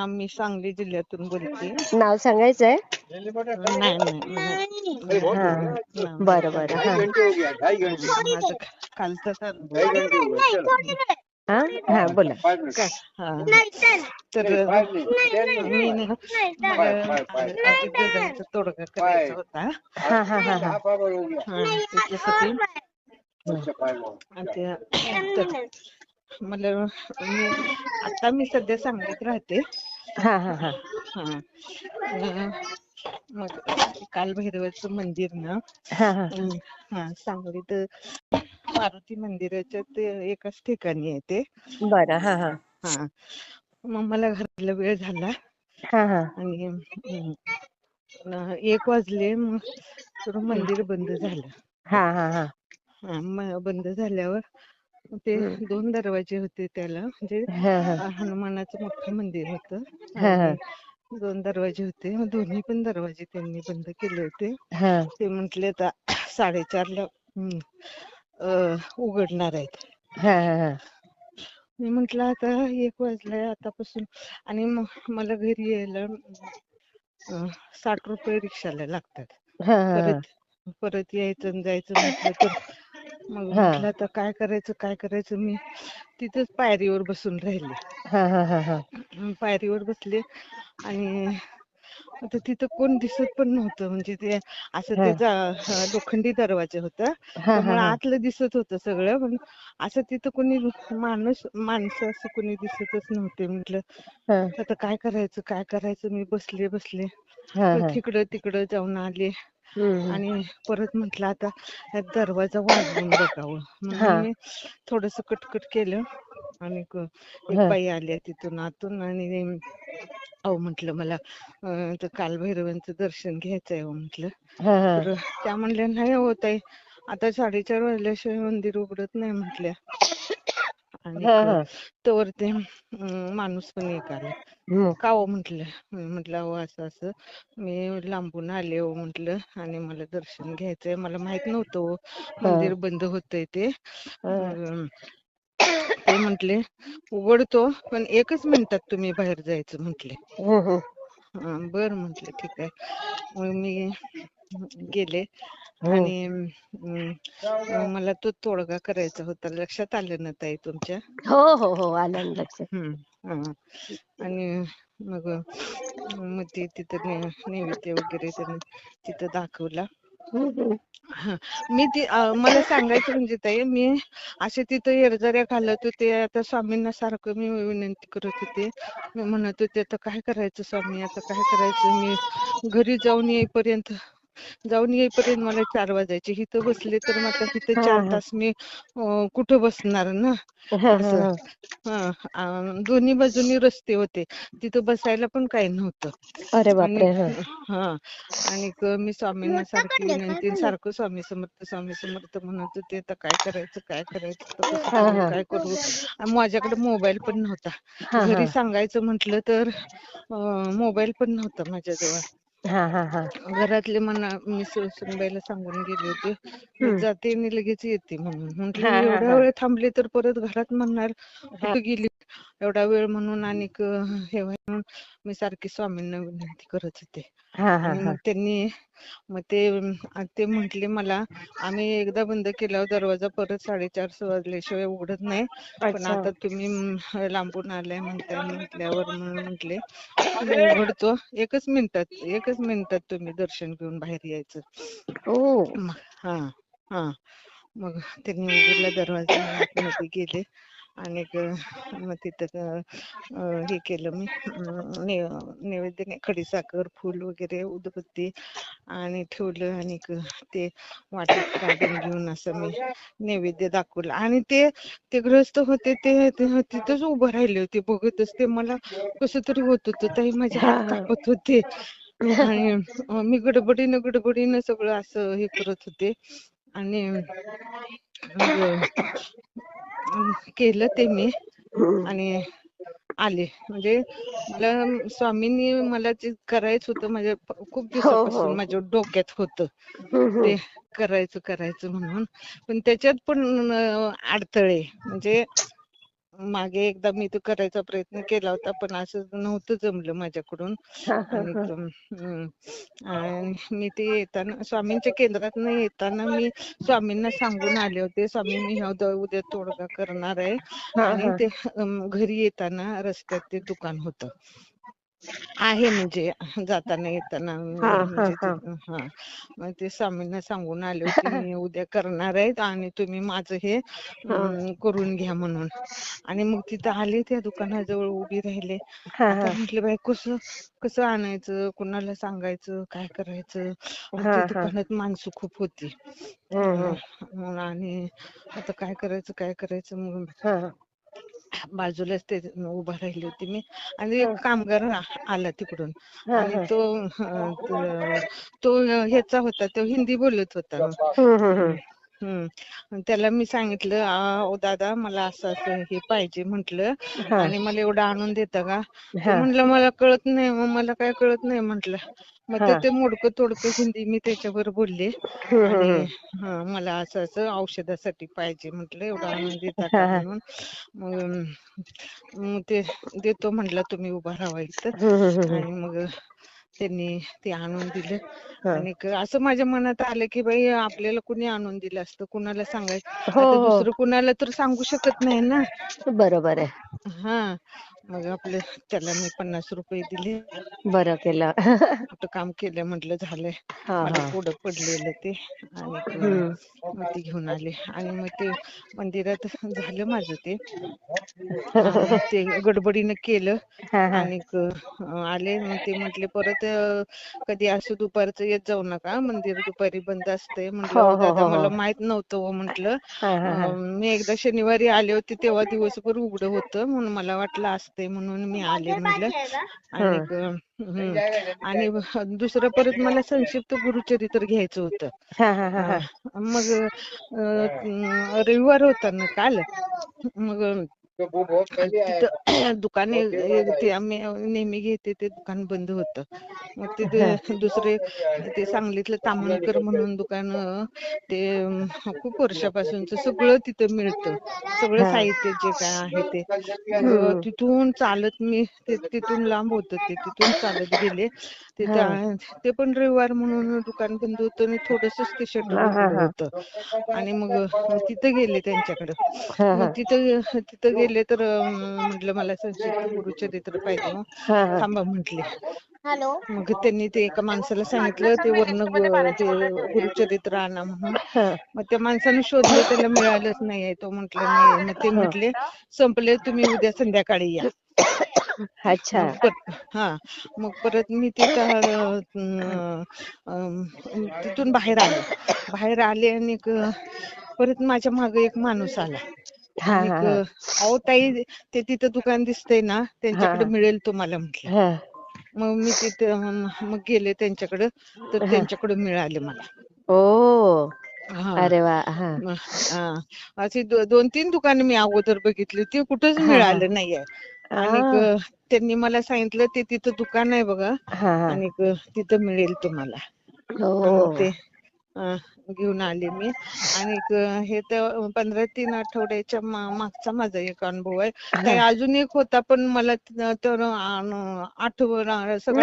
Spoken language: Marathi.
हा मी सांगली जिल्ह्यातून बोलते. नाव सांगायचंय? नाही नाही हा. बरं बरं हा. माझं कालचाच अनुभव हा? हा बोला. तर मी ना मला अजित दादांचा तोडगा करायचा होता हा. हा हा हा हा. त्याच्यासाठी आणि ते- तर मला मी आता मी सध्या सांगलीत राहते. हा हा हा. हा मग कालभैरवाचं मंदिर ना? हा हा. हा सांगलीत मारुती मंदिराच्या ते एकाच ठिकाणी आहे ते. बरं हा हा. हा. मग मला घराला वेळ झाला. हा हा. आणि अं, एक वाजले मग मंदिर बंद झालं. हा हा हा. हा म- बंद झाल्यावर ते. दोन दरवाजे होते त्याला म्हणजे हनुमानाचं मोठं मंदिर होतं दोन दरवाजे होते. मग दोन्ही पण दरवाजे त्यांनी बंद केले होते. ते म्हटले आता साडेचारला उघडणार आहेत. मी म्हंटल आता एक वाजलाय आतापासून आणि मला घरी यायला साठ रुपये रिक्षाला लागतात. परत परत यायचं आणि जायचं म्हटलं तर मग हा. म्हटलं आता काय करायचं काय करायचं? मी तिथंच पायरीवर बसून राहिले. हा हा हा हा. अं, पायरीवर बसले आणि आता तिथं कोण दिसत पण नव्हतं. म्हणजे ते असं हा. त्याचा अं, लोखंडी दरवाजा होता. हा त्यामुळे हा. आतलं दिसत होतं सगळं पण असं तिथं कोणी माणूस माणसं असं कोणी दिसतच नव्हते. म्हटलं हा. आता काय करायचं काय करायचं? मी बसले बसले. हा हा. तिकडं तिकडं जाऊन आले. आणि परत म्हटलं आता दरवाजा वाजवून बघावं. म्हणून मी थोडस कटकट केलं आणि एक. बाई आली तिथून आतून आणि अहो म्हटलं मला तर कालभैरवांचं दर्शन घ्यायचंय म्हटलं. तर त्या म्हणल्या नाही होत आहे आता साडेचार वाजल्याशिवाय मंदिर उघडत नाही म्हटल्या. आणि तोवर ते माणूस पण एक आला. का हो म्हटलं? म्हटलं अहो असं असं. मी लांबून आले हो म्हटलं आणि मला दर्शन घ्यायचंय. मला माहीत नव्हतं हो मंदिर बंद होतंय ते. ते म्हंटले उघडतो पण एकच मिनिटात तुम्ही बाहेर जायचं म्हंटले. बर म्हंटले ठीक आहे मग मी गेले हम्म. आणि मला तो तोडगा करायचा होता लक्षात आलं ना ताई तुमच्या हो हो हो आलं लक्षात हा. आणि मग मग ते तिथं नैवेद्य वगैरे तिथं दाखवला. हा. मी ती मला सांगायचं म्हणजे ताई मी असे तिथं येरजऱ्या घालत होते. आता स्वामींना सारखं मी विनंती करत होते. मी म्हणत होते आता काय करायचं स्वामी? आता काय करायचं? मी घरी जाऊन येईपर्यंत जाऊन येईपर्यंत मला चार वाजायचे. इथं बसले तर मग हा, चार. तास मी अं, कुठं बसणार ना? हा, असं. अं, दोन्ही बाजूनी रस्ते होते. तिथं बसायला पण काही नव्हतं. अरे आणि बापरे हा. हा आणि क- मी स्वामींना सारखी विनंती आणि सारखं स्वामी समर्थ स्वामी समर्थ म्हणत होते आता काय करायचं काय करायचं? कसं हा, करू हा. काय करू? आणि माझ्याकडे मोबाईल पण नव्हता. हा घरी हा सांगायचं म्हटलं तर मोबाईल पण नव्हता माझ्याजवळ. हा हा हा घरातले म्हणा मी सुनबाईला सांगून गेले होते. जाते आणि लगेच येते म्हणून म्हटलं एवढ्या हा. वेळ थांबले तर परत घरात म्हणणार. कुठं गेली एवढा वेळ म्हणून आणि हे म्हणून मी सारखी स्वामींना विनंती करत होते. मग त्यांनी मग ते ते म्हंटले मला आम्ही एकदा बंद केल्यावर दरवाजा परत साडेचार वाजल्याशिवाय उघडत नाही. पण आता तुम्ही लांबून आलाय म्हणताय म्हटल्यावर म्हणून म्हटले उघडतो. एकच मिनिटात एकच मिनिटात तुम्ही दर्शन घेऊन बाहेर यायचं. हा हा. मग त्यांनी उघडला दरवाजा आतमध्ये गेले. आणि मग तिथं हे केलं मी. नैवेद्य नाही खडीसाखर फुल वगैरे उदबत्ती आणि ठेवलं आणि ते वाटीत काढून घेऊन असं मी नैवेद्य दाखवला. आणि ते ते ग्रस्त होते ते तिथंच उभं राहिले होते बघतच ते मला कसं तरी होत होतं ताई माझे हा. हात कापत होते. आणि मी गडबडीनं गडबडीनं सगळं असं हे करत होते. आणि केलं ते मी. आणि आले म्हणजे मला स्वामींनी मला जे करायचं होतं माझ्या प- खूप हो हो दिवसापासून माझ्या डोक्यात होतं. ते करायचं करायचं म्हणून पण त्याच्यात पण अडथळे म्हणजे मागे एकदा मी तो करायचा प्रयत्न केला होता पण असं नव्हतं जमलं माझ्याकडून. आणि मी ते येताना स्वामींच्या केंद्रातनं येताना मी स्वामींना सांगून आले होते स्वामी मी ह्या उद्या उद्या तोडगा करणार आहे. आणि ते घरी येताना रस्त्यात ते दुकान होतं. आहे म्हणजे जाताना येताना हा म्हणजे हा ते- हा. मग ते स्वामींना सांगून आले होते मी उद्या करणार आहे आणि तुम्ही माझं हे करून घ्या म्हणून. आणि मग तिथं आले त्या दुकानाजवळ उभी राहिले. हा आता हा. म्हटलं बाई कसं कसं आणायचं? कुणाला सांगायचं? काय करायचं? आणि हा ते हा. दुकानात माणसं खूप होती. हम्म अं, हम्म मग आणि आता काय करायचं काय करायचं? मग हा. बाजूलाच ते उभा राहिली होती मी. आणि एक कामगार आला तिकडून. आणि तो अं, त- तो ह्याचा होता तो हिंदी बोलत होता. हम्म त्याला मी सांगितलं "आ, ओ दादा मला असं असं हे पाहिजे म्हंटल हा. आणि मला एवढं आणून देता का? तो हा. म्हंटल मला कळत नाही मग मला काय कळत नाही म्हंटल. मग हा. ते ते मोडकं तोडकं हिंदी मी त्याच्यावर बोलले हम्म आणि हम्म हा मला असं असं औषधासाठी पाहिजे म्हंटल एवढं आणून देता का हा. म्हणून? मग अं, मग ते देतो म्हंटला तुम्ही उभा राहावा इथं हम्म हम्म हम्म आणि मग त्यांनी ते आणून दिलं. आणि क- असं माझ्या मनात आलं की बाई आपल्याला कुणी आणून दिलं असतं? कुणाला सांगायचं? हो आता हो. दुसरं कुणाला तर सांगू शकत नाही ना? बरोबर आहे. हा. मग आपलं त्याला मी पन्नास रुपये दिले. बरं केलं. काम केलं म्हटलं झालंय. हा मला हा पुढं पडलेलं ते. आणि हम्म. मग ती घेऊन आले. आणि मग ते मंदिरात झालं माझं ते. ते गडबडीनं केलं. हा हा. आणि क- अं, आले. मग ते म्हटले परत अं, कधी असं दुपारचं येत जाऊ नका. मंदिर दुपारी बंद असते म्हटलं हो हो हो दादा हो हो. मला माहीत नव्हतं हो म्हटलं. हा हा हा. अं, मी एकदा शनिवारी आले होते तेव्हा दिवसभर उघडं होतं. म्हणून मला वाटलं असते म्हणून मी आले म्हटलं. आणि आणि दुसरं परत मला संक्षिप्त गुरुचरित्र घ्यायचं होतं. हा हा हा हा. मग रविवार होता ना काल? मग तिथं दुकान एक- ते आम्ही नेहमी घेते ते दुकान बंद होतं. मग ते दु- दुसरे ते सांगलीतलं तामणकर म्हणून दुकान ते खूप वर्षापासूनच सगळं तिथं मिळतं. सगळं हा. साहित्य जे काय आहे ते. तिथून चालत मी ते तिथून लांब होतं ते तिथून चालत गेले. तिथं हा. ते पण रविवार म्हणून दुकान बंद होतं आणि थोडंसंच ते शटर हा हा उघडं हा. होतं. आणि मग तिथं गेले त्यांच्याकडं. हा मग हा. तिथं तिथं गेले तर अं, म्हटलं मला संक्षिप्त गुरुचरित्र पाहिजे थांबा म्हटले. मग त्यांनी ते एका माणसाला सांगितलं ते वर्ण गुरुचरित्र आणा म्हणून. मग त्या माणसानं शोधलं त्याला मिळालंच नाहीये तो म्हटला नाहीये मग ते म्हटले संपले तुम्ही उद्या संध्याकाळी या. अच्छा. हा. मग परत मी तिथं तिथून बाहेर आले. बाहेर आले आणि परत माझ्या मागे एक माणूस आला. अहो ताई ते तिथं दुकान दिसतंय ना हा त्यांच्याकडे हा. मिळेल तुम्हाला म्हटलं. हा. मग मी तिथे मग गेले त्यांच्याकडे तर हा. त्यांच्याकडे मिळाले मला. ओ. हा. अरे वा हा. हा. अशी दोन तीन दुकानं मी अगोदर बघितली ती कुठंच हा हा. मिळालं नाहीये. आणि त्यांनी मला सांगितलं ते तिथं दुकान आहे बघा. हा हा. आणि तिथं मिळेल तुम्हाला. ओ ते घेऊन आले मी. आणि हे तर पंधरा तीन आठवड्याच्या मागचा माझा एक अनुभव आहे. अजून एक होता पण मला तर आठवण सगळं